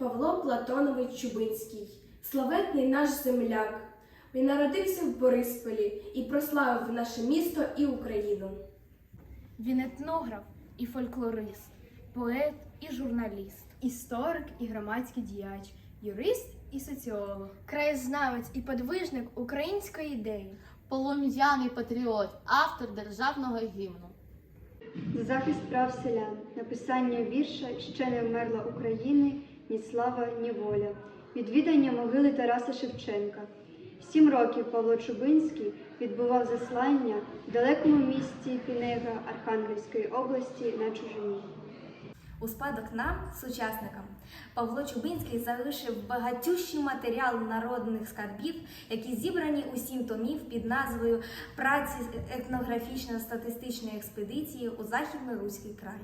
Павло Платонович Чубинський, славетний наш земляк. Він народився в Борисполі і прославив наше місто і Україну. Він етнограф і фольклорист, поет і журналіст, історик і громадський діяч, юрист і соціолог, краєзнавець і подвижник української ідеї. полум'яний патріот, автор державного гімну. За захист прав селян, написання вірша ще не вмерла України, ні слава, ні воля, відвідання могили Тараса Шевченка. Сім років Павло Чубинський відбував заслання в далекому місті Пінега Архангельської області на чужині. У спадок нам, сучасникам, Павло Чубинський залишив багатющий матеріал народних скарбів, які зібрані у сім томів під назвою Праці етнографічно-статистичної експедиції у Західно-Руський край.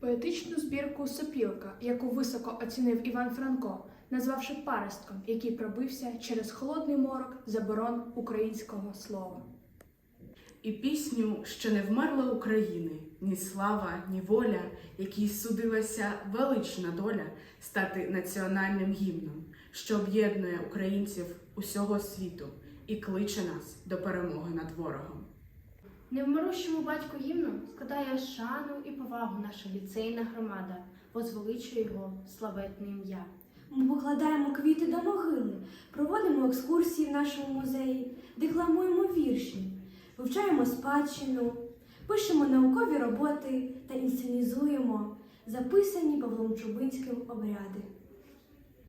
Поетичну збірку Сопілка, яку високо оцінив Іван Франко, назвавши паростком, який пробився через холодний морок заборон українського слова. І пісню ще не вмерла України, ні слава, ні воля, якій судилася велична доля стати національним гімном, що об'єднує українців усього світу і кличе нас до перемоги над ворогом. Невмирущому батьку гімну складає шану і повагу наша ліцейна громада, возвеличує його славетне ім'я. Ми покладаємо квіти до могили, проводимо екскурсії в нашому музеї, декламуємо вірші, вивчаємо спадщину, пишемо наукові роботи та інсценізуємо записані Павлом Чубинським обряди.